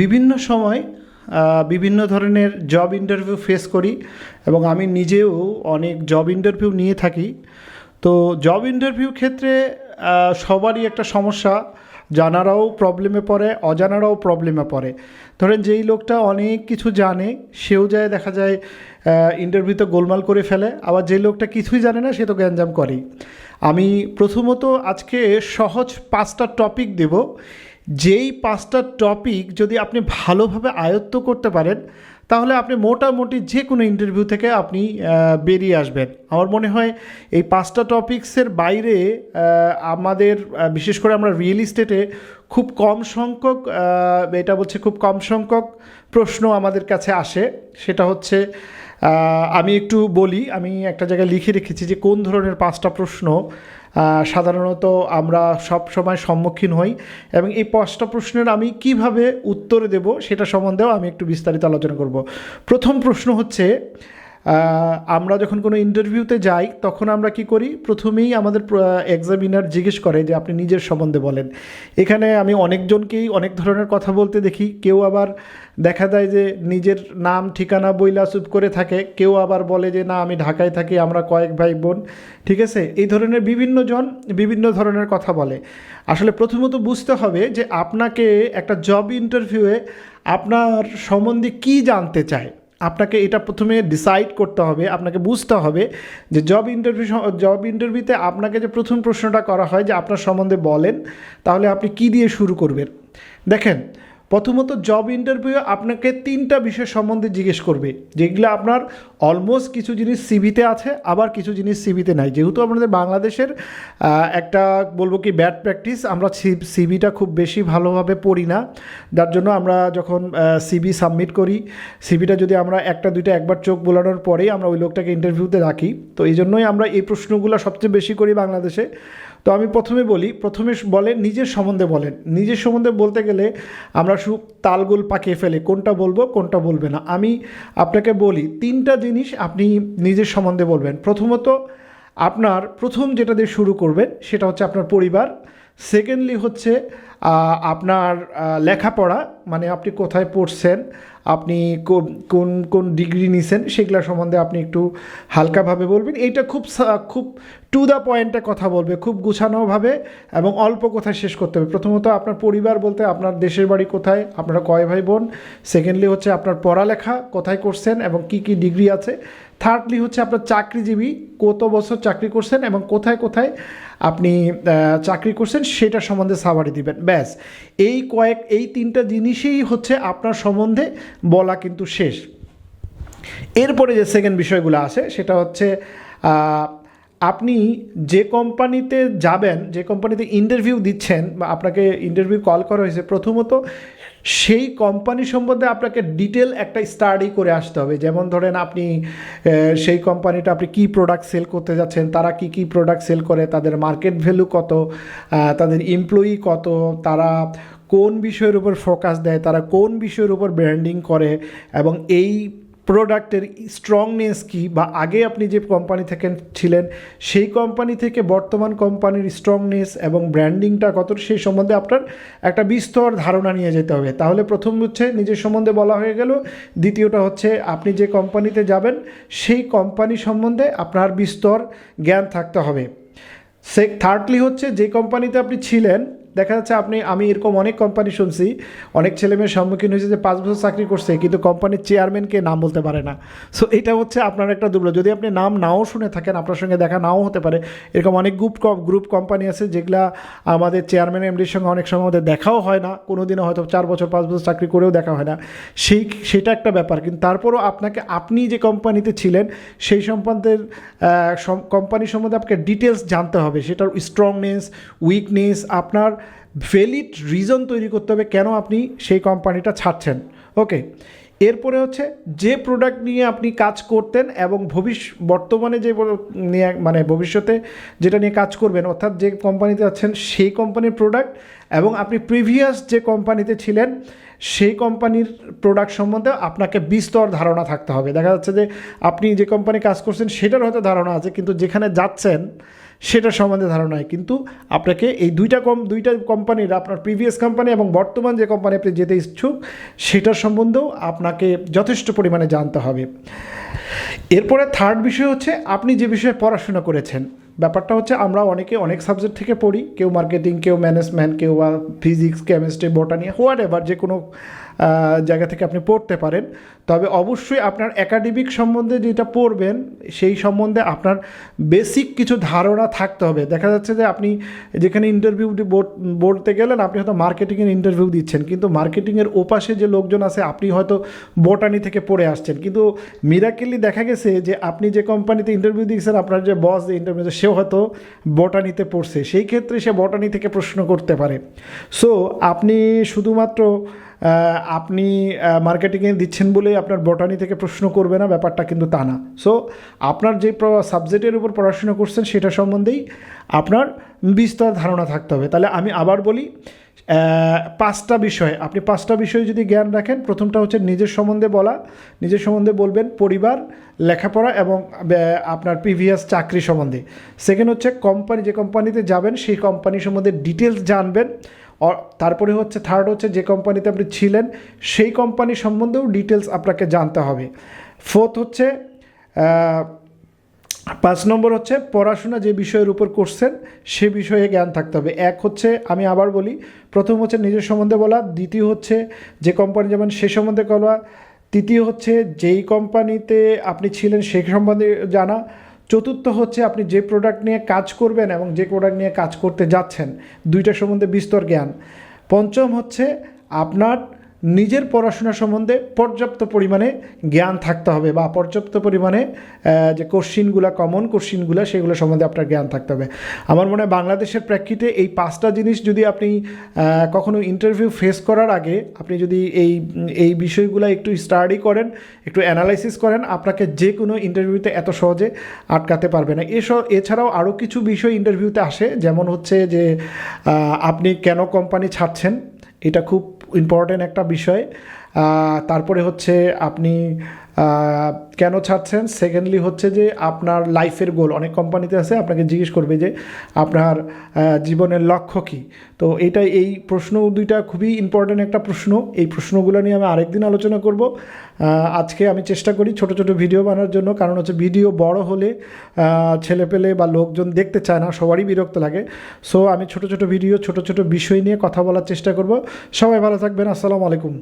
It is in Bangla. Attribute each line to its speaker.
Speaker 1: বিভিন্ন সময় বিভিন্ন ধরনের জব ইন্টারভিউ ফেস করি এবং আমি নিজেও অনেক জব ইন্টারভিউ নিয়ে থাকি। তো জব ইন্টারভিউ ক্ষেত্রে সবারই একটা সমস্যা। জানারাও প্রবলেমে পড়ে, অজানারাও প্রবলেমে পড়ে। ধরেন যেই লোকটা অনেক কিছু জানে, সেও যায় দেখা যায় ইন্টারভিউতে গোলমাল করে ফেলে, আবার যে লোকটা কিছুই জানে না, সে তো গ্যাঞ্জাম করেই। আমি প্রথমত আজকে সহজ পাঁচটা টপিক দেব। যেই পাঁচটা টপিক যদি আপনি ভালোভাবে আয়ত্ত করতে পারেন, তাহলে আপনি মোটামুটি যে কোনো ইন্টারভিউ থেকে আপনি বেরিয়ে আসবেন। আমার মনে হয় এই পাঁচটা টপিক্সের বাইরে আমাদের বিশেষ করে আমরা রিয়েল ইস্টেটে খুব কম সংখ্যক এটা বলছে খুব কম সংখ্যক প্রশ্ন আমাদের কাছে আসে। সেটা হচ্ছে আমি একটু বলি, আমি একটা জায়গায় লিখে রেখেছি যে কোন ধরনের পাঁচটা প্রশ্ন সাধারণত আমরা সব সময় সম্মুখীন হই এবং এই পাঁচটা প্রশ্নের আমি কীভাবে উত্তর দেব সেটা সম্বন্ধেও আমি একটু বিস্তারিত আলোচনা করব। প্রথম প্রশ্ন হচ্ছে আমরা যখন কোনো ইন্টারভিউতে যাই, তখন আমরা কি করি? প্রথমেই আমাদের এক্সামিনার জিজ্ঞেস করে যে আপনি নিজের সম্বন্ধে বলেন। এখানে আমি অনেকজনকেই অনেক ধরনের কথা বলতে দেখি। কেউ আবার দেখা যায় যে নিজের নাম, ঠিকানা বইলা চুপ করে থাকে। কেউ আবার বলে যে, না, আমি ঢাকায় থাকি, আমরা কয়েক ভাই বোন। ঠিক আছে? এই ধরনের বিভিন্ন জন বিভিন্ন ধরনের কথা বলে। আসলে প্রথমত বুঝতে হবে যে আপনাকে একটা জব ইন্টারভিউয়ে আপনার সম্বন্ধে কি জানতে চায়। আপনাকে এটা প্রথমে ডিসাইড করতে হবে, আপনাকে বুঝতে হবে যে জব ইন্টারভিউ জব ইন্টারভিউতে আপনাকে যে প্রথম প্রশ্নটা করা হয় যে আপনার সম্বন্ধে বলেন, তাহলে আপনি কি দিয়ে শুরু করবেন? দেখেন প্রথমত জব ইন্টারভিউ আপনাকে তিনটা বিষয় সম্বন্ধে জিজ্ঞেস করবে, যেগুলো আপনার অলমোস্ট কিছু জিনিস সিভিতে আছে, আবার কিছু জিনিস সিভিতে নাই। যেহেতু আমাদের বাংলাদেশের একটা বলব কি ব্যাড প্র্যাকটিস আমরা সিভিটা খুব বেশি ভালোভাবে পড়ি না। যার জন্য আমরা যখন সিভি সাবমিট করি সিভিটা যদি আমরা একটা, দুইটা, একবার চোখ বোলানোর পরেই আমরা ওই লোকটাকে ইন্টারভিউতে রাখি। তো এই জন্যই আমরা এই প্রশ্নগুলো সবচেয়ে বেশি করি বাংলাদেশে। তো আমি প্রথমে বলি, প্রথমে বলেন, নিজের সম্বন্ধে বলেন। নিজের সম্বন্ধে বলতে গেলে আমরা শুধু তালগোল পাকিয়ে ফেলে, কোনটা বলব, কোনটা বলবে না। আমি আপনাকে বলি, তিনটা জিনিস আপনি নিজের সম্বন্ধে বলবেন। প্রথমত, আপনার প্রথম যেটা দিয়ে শুরু করবেন, সেটা হচ্ছে আপনার পরিবার। সেকেন্ডলি হচ্ছে আপনার লেখাপড়া। মানে আপনি কোথায় পড়ছেন, আপনি কোন কোন ডিগ্রি নিছেন, সেগুলো সম্বন্ধে আপনি একটু হালকাভাবে বলবেন। এইটা খুব খুব টু দ্য পয়েন্টে কথা বলবে, খুব গুছানোভাবে এবং অল্প কথায় শেষ করতে হবে। প্রথমত আপনার পরিবার বলতে, আপনার দেশের বাড়ি কোথায়, আপনারা কয় ভাই বোন? সেকেন্ডলি হচ্ছে আপনার পড়ালেখা কোথায় করছেন এবং কি কি ডিগ্রি আছে? থার্ডলি হচ্ছে আপনার চাকরিজীবী কত বছর চাকরি করছেন এবং কোথায় কোথায় আপনি চাকরি করছেন, সেটা সম্বন্ধে সাবারি দিবেন। ব্যাস, এই কয়েক, এই তিনটা জিনিসই হচ্ছে আপনার সম্বন্ধে বলা কিন্তু শেষ। এরপরে যে সেকেন্ড বিষয়গুলো আছে, সেটা হচ্ছে আপনি যে কোম্পানিতে যাবেন, যে কোম্পানিতে ইন্টারভিউ দিচ্ছেন বা আপনাকে ইন্টারভিউ কল করা হয়েছে, প্রথমত সেই কোম্পানি সম্বন্ধে আপনাকে ডিটেল একটা স্টাডি করে আসতে হবে। যেমন ধরেন আপনি সেই কোম্পানিটা আপনি কী প্রোডাক্ট সেল করতে যাচ্ছেন, তারা কি কি প্রোডাক্ট সেল করে, তাদের মার্কেট ভ্যালু কত তাদের এমপ্লয়ি কত, তারা কোন বিষয়ের উপর ফোকাস দেয়, তারা কোন বিষয়ের উপর ব্র্যান্ডিং করে এবং এই প্রোডাক্টের স্ট্রংনেস কি বা আগে আপনি যে কোম্পানি থেকে ছিলেন, সেই কোম্পানি থেকে বর্তমান কোম্পানির স্ট্রংনেস এবং ব্র্যান্ডিংটা কত, সেই সম্বন্ধে আপনার একটা বিস্তর ধারণা নিয়ে যেতে হবে। তাহলে প্রথম হচ্ছে নিজের সম্বন্ধে বলা হয়ে গেল। দ্বিতীয়টা হচ্ছে আপনি যে কোম্পানিতে যাবেন, সেই কোম্পানি সম্বন্ধে আপনার বিস্তর জ্ঞান থাকতে হবে। সে থার্ডলি হচ্ছে যে কোম্পানিতে আপনি ছিলেন দেখা যাচ্ছে আপনি, আমি এরকম অনেক কোম্পানি শুনছি, অনেক ছেলেমেয়ের সম্মুখীন হয়েছে যে পাঁচ বছর চাকরি করছে, কিন্তু কোম্পানির চেয়ারম্যানকে নাম বলতে পারে না। সো এটা হচ্ছে আপনার একটা দুর্বল যদি আপনি নাম নাও শুনে থাকেন, আপনার সঙ্গে দেখা নাও হতে পারে। এরকম অনেক গ্রুপ গ্রুপ কোম্পানি আছে যেগুলা আমাদের চেয়ারম্যান এমডির সঙ্গে অনেক সময় আমাদের দেখাও হয় না। কোনো দিনও হয়তো চার বছর, পাঁচ বছর চাকরি করেও দেখা হয় না। সেই, সেটা একটা ব্যাপার। কিন্তু তারপরও আপনাকে, আপনি যে কোম্পানিতে ছিলেন, সেই সম্বন্ধের কোম্পানি সম্বন্ধে আপনাকে ডিটেলস জানতে হবে। সেটার স্ট্রংনেস উইকনেস আপনার ভ্যালিড রিজন তৈরি করতে হবে কেন আপনি সেই কোম্পানিটা ছাড়ছেন। ওকে এরপরে হচ্ছে যে প্রোডাক্ট নিয়ে আপনি কাজ করতেন এবং ভবিষ্য, বর্তমানে যে নিয়ে মানে ভবিষ্যতে যেটা নিয়ে কাজ করবেন, অর্থাৎ যে কোম্পানিতে আছেন সেই কোম্পানির প্রোডাক্ট এবং আপনি প্রিভিয়াস যে কোম্পানিতে ছিলেন সেই কোম্পানির প্রোডাক্ট সম্বন্ধে আপনাকে বিস্তর ধারণা থাকতে হবে। দেখা যাচ্ছে যে আপনি যে কোম্পানি কাজ করছেন সেটার হয়তো ধারণা আছে, কিন্তু যেখানে যাচ্ছেন সেটার সম্বন্ধে ধারণা হয় কিন্তু আপনাকে এই দুইটা কম দুইটা কোম্পানির আপনার প্রিভিয়াস কোম্পানি এবং বর্তমান যে কোম্পানি আপনি যেতে ইচ্ছুক, সেটার সম্বন্ধেও আপনাকে যথেষ্ট পরিমাণে জানতে হবে। এরপরে থার্ড বিষয় হচ্ছে, আপনি যে বিষয়ে পড়াশোনা করেছেন, ব্যাপারটা হচ্ছে আমরা অনেকে অনেক সাবজেক্ট থেকে পড়ি, কেউ মার্কেটিং কেউ ম্যানেজমেন্ট কেউ বা physics chemistry botany whatever যে কোনো জায়গা থেকে আপনি পড়তে পারেন। তবে অবশ্যই আপনার একাডেমিক সম্বন্ধে যেটা পড়বেন, সেই সম্বন্ধে আপনার বেসিক কিছু ধারণা থাকতে হবে। দেখা যাচ্ছে যে আপনি যেখানে ইন্টারভিউ বলতে গেলেন, আপনি হয়তো মার্কেটিংয়ের ইন্টারভিউ দিচ্ছেন। কিন্তু মার্কেটিংয়ের ওপাশে যে লোকজন আছে, আপনি হয়তো বোটানি থেকে পড়ে আসছেন। কিন্তু মিরাকেলি দেখা গেছে যে আপনি যে কোম্পানিতে ইন্টারভিউ দিয়েছেন, আপনার যে বস যে ইন্টারভিউ সেও হয়তো বটানিতে পড়ছে। সেই ক্ষেত্রে সে বটানি থেকে প্রশ্ন করতে পারে। সো আপনি শুধুমাত্র আপনি মার্কেটিংয়ে দিচ্ছেন বলেই আপনার বটানি থেকে প্রশ্ন করবে না, ব্যাপারটা কিন্তু তা না। সো আপনার যে সাবজেক্টের উপর পড়াশোনা করছেন সেটা সম্বন্ধেই আপনার বিস্তর ধারণা থাকতে হবে। তাহলে আমি আবার বলি পাঁচটা বিষয়। আপনি পাঁচটা বিষয় যদি জ্ঞান রাখেন, প্রথমটা হচ্ছে নিজের সম্বন্ধে বলা। নিজের সম্বন্ধে বলবেন পরিবার, লেখাপড়া এবং আপনার প্রিভিয়াস চাকরি সম্বন্ধে। সেকেন্ড হচ্ছে কোম্পানি যে কোম্পানিতে যাবেন, সেই কোম্পানি সম্বন্ধে ডিটেলস জানবেন। তারপরে হচ্ছে থার্ড হচ্ছে, যে কোম্পানিতে আপনি ছিলেন, সেই কোম্পানি সম্বন্ধেও ডিটেলস আপনাকে জানতে হবে। ফোর্থ হচ্ছে পাঁচ নম্বর হচ্ছে, পড়াশোনা যে বিষয়ের উপর করছেন, সে বিষয়ে জ্ঞান থাকতে হবে। এক হচ্ছে, আমি আবার বলি, প্রথম হচ্ছে নিজের সম্বন্ধে বলা, দ্বিতীয় হচ্ছে, যে কোম্পানি যেমন সে সম্বন্ধে বলা, তৃতীয় হচ্ছে, যেই কোম্পানিতে আপনি ছিলেন সে সম্বন্ধে জানা চতুর্থ হচ্ছে আপনি যে প্রোডাক্ট নিয়ে কাজ করবেন এবং যে প্রোডাক্ট নিয়ে কাজ করতে যাচ্ছেন দুইটা সম্বন্ধে বিস্তর জ্ঞান। পঞ্চম হচ্ছে আপনার নিজের পড়াশোনা সম্বন্ধে পর্যাপ্ত পরিমাণে জ্ঞান থাকতে হবে বা পর্যাপ্ত পরিমাণে যে কোশ্চিনগুলো কমন কোশ্চিনগুলো, সেগুলো সম্বন্ধে আপনার জ্ঞান থাকতে হবে। আমার মনে হয় বাংলাদেশের প্রেক্ষিতে এই পাঁচটা জিনিস যদি আপনি কখনো ইন্টারভিউ ফেস করার আগে আপনি যদি এই এই বিষয়গুলো একটু স্টাডি করেন, একটু অ্যানালাইসিস করেন, আপনাকে যে কোনো ইন্টারভিউতে এত সহজে আটকাতে পারবে না। এসব এছাড়াও আরও কিছু বিষয় ইন্টারভিউতে আসে, যেমন হচ্ছে যে আপনি কেন কোম্পানি ছাড়ছেন? এটা খুব ইম্পর্টেন্ট একটা বিষয়। তারপরে হচ্ছে আপনি কেন ছাড়ছেন? সেকেন্ডলি হচ্ছে যে আপনার লাইফের গোল অনেক কোম্পানিতে আছে আপনাকে জিজ্ঞেস করবে যে আপনার জীবনের লক্ষ্য কী? তো এটা এই প্রশ্ন দুইটা খুবই ইম্পর্ট্যান্ট একটা প্রশ্ন। এই প্রশ্নগুলো নিয়ে আমি আরেকদিন আলোচনা করব। আজকে আমি চেষ্টা করি ছোট ছোট ভিডিও বানানোর জন্য। কারণ হচ্ছে ভিডিও বড় হলে আহ, ছেলেপেলে বা লোকজন দেখতে চায় না সবারই বিরক্ত লাগে। সো আমি ছোট ছোট ভিডিও ছোট ছোট বিষয় নিয়ে কথা বলার চেষ্টা করব। সবাই ভালো থাকবেন। আসসালামু আলাইকুম।